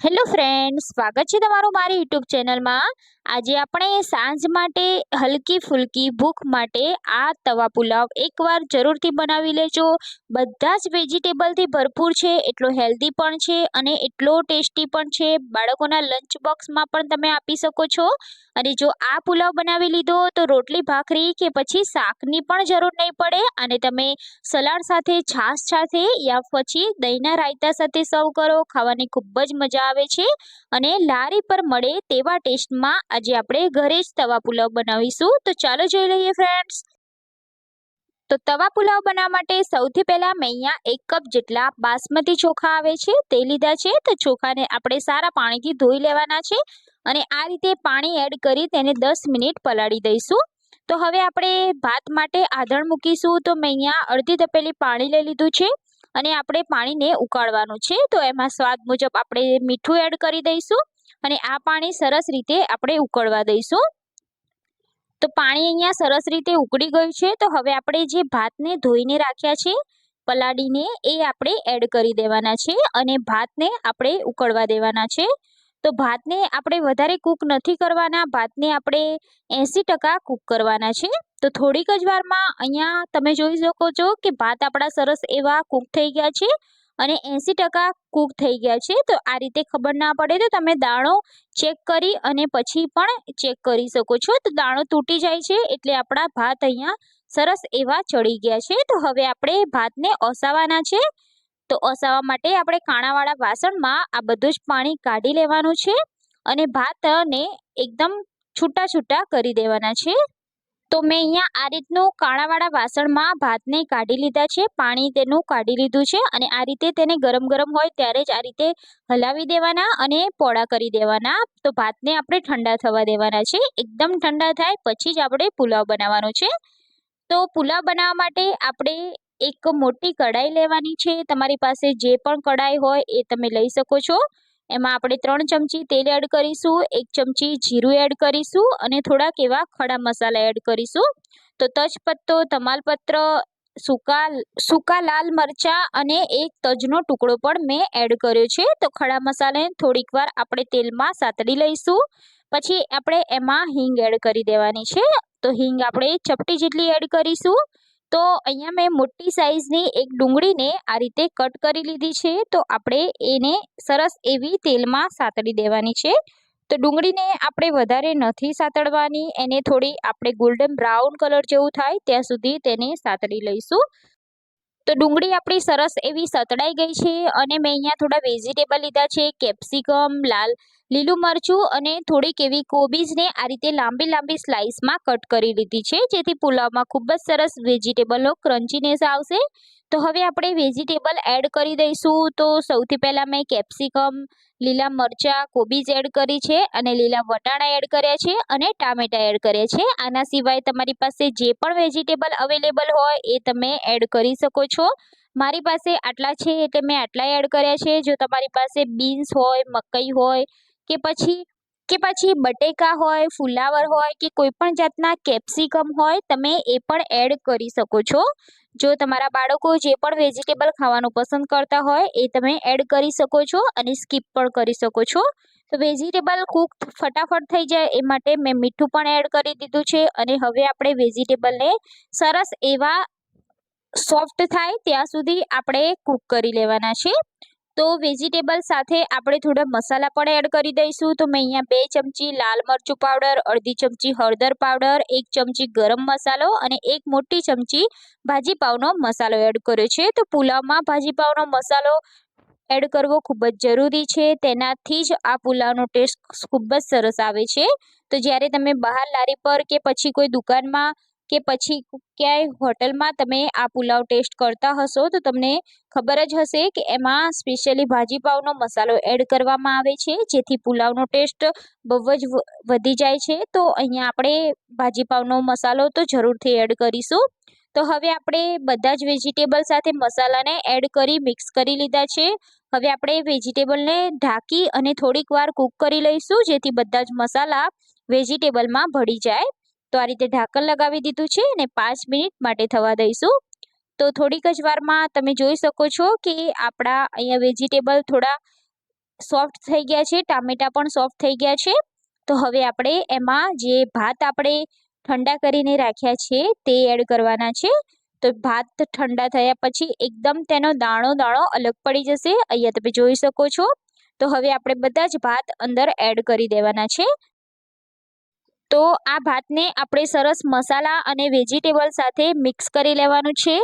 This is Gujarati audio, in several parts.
હેલો ફ્રેન્ડ સ્વાગત છે તમારું મારી યુટ્યુબ ચેનલમાં. આજે આપણે સાંજ માટે હલકી ફુલકી ભૂખ માટે આ તવા પુલાવ એકવાર જરૂરથી બનાવી લેજો. બધા જ વેજીટેબલથી ભરપૂર છે, એટલો હેલ્ધી પણ છે અને એટલો ટેસ્ટી પણ છે. બાળકોના લંચ બોક્સમાં પણ તમે આપી શકો છો. અને જો આ પુલાવ બનાવી લીધો તો રોટલી, ભાખરી કે પછી શાકની પણ જરૂર નહીં પડે અને તમે સલાડ સાથે, છાશ સાથે યા પછી દહીંના રાયતા સાથે સર્વ કરો. ખાવાની ખૂબ જ મજા આવે છે અને લારી પર મળે તેવા ટેસ્ટમાં આજે આપણે ઘરે જ તવા પુલાવ બનાવીશું. તો ચાલો જોઈ લઈએ ફ્રેન્ડ્સ તો તવા પુલાવ બનાવવા માટે સૌથી પહેલાં મેં અહીંયા એક કપ જેટલા બાસમતી ચોખા આવે છે તે લીધા છે. તો ચોખાને આપણે સારા પાણીથી ધોઈ લેવાના છે અને આ રીતે પાણી એડ કરી તેને દસ મિનિટ પલાળી દઈશું. તો હવે આપણે ભાત માટે આધણ મૂકીશું. તો મેં અહીંયા અડધી તપેલી પાણી લઈ લીધું છે અને આપણે પાણીને ઉકાળવાનું છે. તો એમાં સ્વાદ મુજબ આપણે મીઠું એડ કરી દઈશું અને આ પાણી સરસ રીતે આપણે ઉકળવા દઈશું. તો પાણી અહીંયા સરસ રીતે ઉકળી ગયું છે. તો હવે આપણે જે ભાતને ધોઈને રાખ્યા છે, પલાળીને એ આપણે એડ કરી દેવાના છે અને ભાતને આપણે ઉકળવા દેવાના છે. તો ભાતને આપણે વધારે કૂક નથી કરવાના, ભાતને આપણે એંસી ટકા કૂક કરવાના છે. તો થોડીક જ વારમાં અહીંયા તમે જોઈ શકો છો કે ભાત આપણા સરસ એવા કૂક થઈ ગયા છે. અને એંસી ટકા કૂક થઈ ગયા છે. તો આ રીતે ખબર ના પડે તો તમે દાણો ચેક કરી અને પછી પણ ચેક કરી શકો છો. તો દાણો તૂટી જાય છે એટલે આપણા ભાત અહીંયા સરસ એવા ચડી ગયા છે. તો હવે આપણે ભાતને ઓસાવાના છે. તો ઓસાવા માટે આપણે કાણાવાળા વાસણમાં આ બધું જ પાણી કાઢી લેવાનું છે અને ભાતને એકદમ છૂટા છૂટા કરી દેવાના છે. તો મેં અહીંયા આ રીતનું કાણાવાળા વાસણમાં ભાતને કાઢી લીધા છે, પાણી તેનું કાઢી લીધું છે અને આ રીતે તેને ગરમ ગરમ હોય ત્યારે જ આ રીતે હલાવી દેવાના અને પોળા કરી દેવાના. તો ભાતને આપણે ઠંડા થવા દેવાના છે, એકદમ ઠંડા થાય પછી જ આપણે પુલાવ બનાવવાનો છે. તો પુલાવ બનાવવા માટે આપણે એક મોટી કઢાઈ લેવાની છે, તમારી પાસે જે પણ કઢાઈ હોય એ તમે લઈ શકો છો. એમાં આપણે ત્રણ ચમચી તેલ એડ કરીશું, એક ચમચી જીરું એડ કરીશું અને થોડાક એવા ખડા મસાલા એડ કરીશું. તો તજપત્તો, તમાલપત્ર, સૂકા સૂકા લાલ મરચાં અને એક તજનો ટુકડો પણ મેં એડ કર્યો છે. તો ખડા મસાલાને થોડીક વાર આપણે તેલમાં સાતડી લઈશું. પછી આપણે એમાં હિંગ એડ કરી દેવાની છે. તો હિંગ આપણે ચપટી જેટલી એડ કરીશું. તો અહીંયા મેં મોટી સાઈઝની એક ડુંગળીને આ રીતે કટ કરી લીધી છે. તો આપણે એને સરસ એવી તેલમાં સાતળી દેવાની છે. તો ડુંગળીને આપણે વધારે નથી સાતળવાની એને થોડી આપણે ગોલ્ડન બ્રાઉન કલર જેવું થાય ત્યાં સુધી તેને સાતળી લઈશું. તો ડુંગળી આપણી સરસ એવી સતળાઈ ગઈ છે અને મેં અહીંયા થોડા વેજીટેબલ લીધા છે, કેપ્સિકમ, લાલ લીલું મરચું અને થોડીક એવી કોબીજને આ રીતે લાંબી લાંબી સ્લાઇસમાં કટ કરી લીધી છે. જેથી પુલાવમાં ખૂબ જ સરસ વેજીટેબલનો ક્રન્ચીનેસ આવશે. તો હવે આપણે વેજીટેબલ એડ કરી દઈશું. તો સૌથી પહેલાં મેં કેપ્સિકમ લીલા મરચાં, કોબીજ એડ કરી છે અને લીલા વટાણા એડ કર્યા છે અને ટામેટા એડ કર્યા છે. આના સિવાય તમારી પાસે જે પણ વેજીટેબલ અવેલેબલ હોય એ તમે એડ કરી શકો છો. મારી પાસે આટલા છે એટલે મેં આટલા એડ કર્યા છે. જો તમારી પાસે બીન્સ હોય, મકઈ હોય કે પછી કે પછી બટેકા હોય, ફુલાવર હોય કે કોઈ પણ જાતના કેપ્સિકમ હોય, તમે એ પણ એડ કરી શકો છો. જો તમારા બાળકો જે પણ વેજીટેબલ ખાવાનું પસંદ કરતા હોય, એ તમે એડ કરી શકો છો અને સ્કીપ પણ કરી શકો છો. તો વેજીટેબલ કૂક ફટાફટ થઈ જાય, એ માટે મેં મીઠું પણ એડ કરી દીધું છે અને હવે આપણે વેજીટેબલને સરસ એવા સોફ્ટ થાય ત્યાં સુધી આપણે કૂક કરી લેવાના છે. તો વેજીટેબલ સાથે આપણે થોડા મસાલા પણ એડ કરી દઈશું. તો મેં અહીંયા બે ચમચી લાલ મરચું પાવડર અડધી ચમચી હળદર પાવડર એક ચમચી ગરમ મસાલો અને એક મોટી ચમચી ભાજીપાવનો મસાલો એડ કર્યો છે. તો પુલાવમાં ભાજીપાવનો મસાલો એડ કરવો ખૂબ જ જરૂરી છે. તેનાથી જ આ પુલાવનો ટેસ્ટ ખૂબ જ સરસ આવે છે. તો જ્યારે તમે બહાર લારી પર કે પછી કોઈ દુકાનમાં કે પછી ક્યાંય હોટલમાં તમે આ પુલાવ ટેસ્ટ કરતા હશો, તો તમને ખબર જ હશે કે એમાં સ્પેશિયલી ભાજીપાવનો મસાલો એડ કરવામાં આવે છે, જેથી પુલાવનો ટેસ્ટ બહુ જ વધી જાય છે. તો અહીંયા આપણે ભાજીપાવનો મસાલો તો જરૂરથી એડ કરીશું. તો હવે આપણે બધા જ વેજીટેબલ સાથે મસાલાને એડ કરી મિક્સ કરી લીધા છે. હવે આપણે વેજીટેબલને ઢાંકી અને થોડીક વાર કૂક કરી લઈશું, જેથી બધા જ મસાલા વેજીટેબલમાં ભળી જાય. તો આ રીતે ઢાંકણ લગાવી દીધું છે અને પાંચ મિનિટ માટે થવા દઈશું. તો થોડીક જ વારમાં તમે જોઈ શકો છો કે આપણા અહીંયા વેજીટેબલ થોડા સોફ્ટ થઈ ગયા છે, ટામેટાં પણ સોફ્ટ થઈ ગયા છે. તો હવે આપણે એમાં જે ભાત આપણે ઠંડા કરીને રાખ્યા છે તે એડ કરવાના છે. તો ભાત ઠંડા થયા પછી એકદમ તેનો દાણો દાણો અલગ પડી જશે. અહીંયા તમે જોઈ શકો છો. તો હવે આપણે બધા જ ભાત અંદર એડ કરી દેવાના છે. તો આ ભાતને આપણે સરસ મસાલા અને વેજીટેબલ સાથે મિક્સ કરી લેવાનું છે.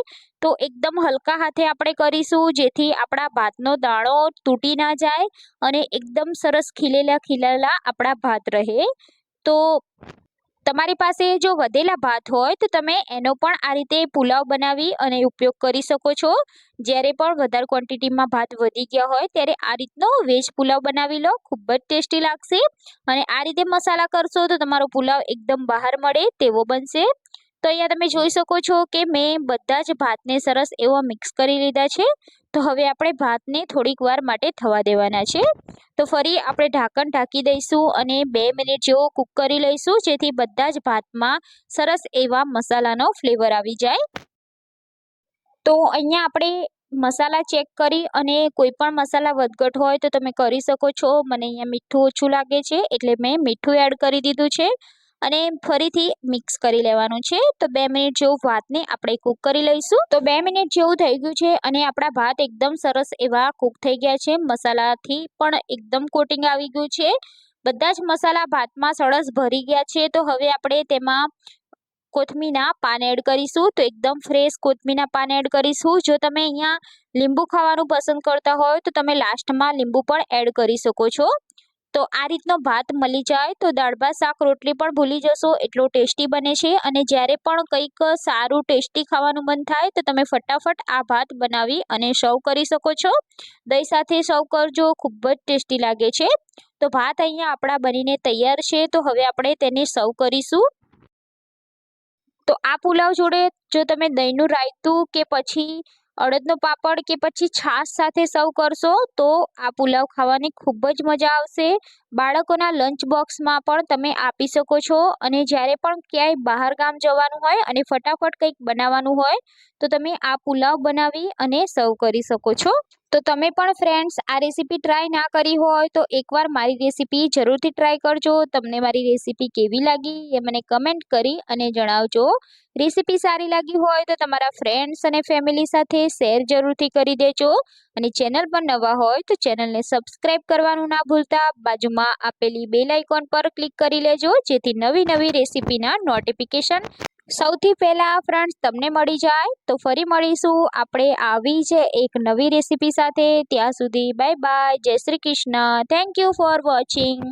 તો એકદમ હલકા હાથે આપણે કરીશું, જેથી આપણા ભાતનો દાણો તૂટી ના જાય અને એકદમ સરસ ખીલેલા ખીલેલા આપણા ભાત રહે. તો તમારી પાસે જો વધેલા ભાત હોય તો તમે એનો પણ આ રીતે પુલાવ બનાવી અને ઉપયોગ કરી શકો છો. જ્યારે પણ વધારે ક્વોન્ટિટીમાં ભાત વધી ગયા હોય ત્યારે આ રીતનો વેજ પુલાવ બનાવી લો. ખૂબ જ ટેસ્ટી લાગશે. અને આ રીતે મસાલા કરશો તો તમારો પુલાવ એકદમ બહાર મળે તેવો બનશે. તો અહીંયા તમે જોઈ શકો છો કે મેં બધા જ ભાતને સરસ એવો મિક્સ કરી લીધા છે. તો હવે આપણે ભાતને થોડીક વાર માટે થવા દેવાના છે. તો ફરી આપણે ઢાંકણ ઢાંકી દઈશું અને બે મિનિટ જેવો કૂક કરી લઈશું, જેથી બધા જ ભાતમાં સરસ એવા મસાલાનો ફ્લેવર આવી જાય. તો અહીંયા આપણે મસાલા ચેક કરી અને કોઈ પણ મસાલા વધઘટ હોય તો તમે કરી શકો છો. મને અહીંયા મીઠું ઓછું લાગે છે, એટલે મેં મીઠું એડ કરી દીધું છે. અને ફરીથી મિક્સ કરી લેવાનું છે. તો બે મિનિટ જેવું ભાતને આપણે કૂક કરી લઈશું. તો બે મિનિટ જેવું થઈ ગયું છે અને આપણા ભાત એકદમ સરસ એવા કૂક થઈ ગયા છે. મસાલાથી પણ એકદમ કોટિંગ આવી ગયું છે. બધા જ મસાલા ભાતમાં સરસ ભરી ગયા છે. તો હવે આપણે તેમાં કોથમીના પાન એડ કરીશું. તો એકદમ ફ્રેશ કોથમીના પાન એડ કરીશું. જો તમે અહીંયા લીંબુ ખાવાનું પસંદ કરતા હોય તો તમે લાસ્ટમાં લીંબુ પણ એડ કરી શકો છો. તો આ રીતનો ભાત મળી જાય તો દાળ ભાત, શાક, રોટલી પણ ભૂલી જશો. એટલો ટેસ્ટી બને છે અને જ્યારે પણ કંઈક સારું ટેસ્ટી ખાવાનું મન થાય તો તમે ફટાફટ આ ભાત બનાવી અને સર્વ કરી શકો છો. દહીં સાથે સર્વ કરજો, ખૂબ જ ટેસ્ટી લાગે છે. તો ભાત અહીંયા આપણા બનીને તૈયાર છે તો હવે આપણે તેને સર્વ કરીશું. તો આ પુલાવ જોડે જો તમે દહીંનું રાયતું કે પછી અડદનો પાપડ કે પછી છાશ સાથે સર્વ કરશો તો આ પુલાવ ખાવાની ખૂબ જ મજા આવશે. બાળકોના લંચ બોક્સમાં પણ તમે આપી શકો છો અને જ્યારે પણ ક્યાંય બહાર ગામ જવાનું હોય અને ફટાફટ કંઈક બનાવવાનું હોય તો તમે આ પુલાવ બનાવી અને સર્વ કરી શકો છો. તો તમે પણ ફ્રેન્ડ્સ આ રેસીપી ટ્રાય ના કરી હોય તો એકવાર મારી રેસીપી જરૂરથી ટ્રાય કરજો. તમને મારી રેસીપી કેવી લાગી એ મને કમેન્ટ કરી અને જણાવજો. રેસીપી સારી લાગી હોય તો તમારા ફ્રેન્ડ્સ અને ફેમિલી સાથે શેર જરૂરથી કરી દેજો. અને ચેનલ પર નવા હોય તો ચેનલને સબસ્ક્રાઈબ કરવાનું ના ભૂલતા. બાજુમાં આપેલી બેલ આઇકોન પર ક્લિક કરી લેજો. જેથી નવી નવી રેસીપીના નોટિફિકેશન સૌથી પહેલાં ફ્રેન્ડ્સ તમને મળી જાય. તો ફરી મળીશું. આપણે આવી છે એક નવી રેસીપી સાથે. ત્યાં સુધી બાય બાય. જય Shri Krishna. Thank you for watching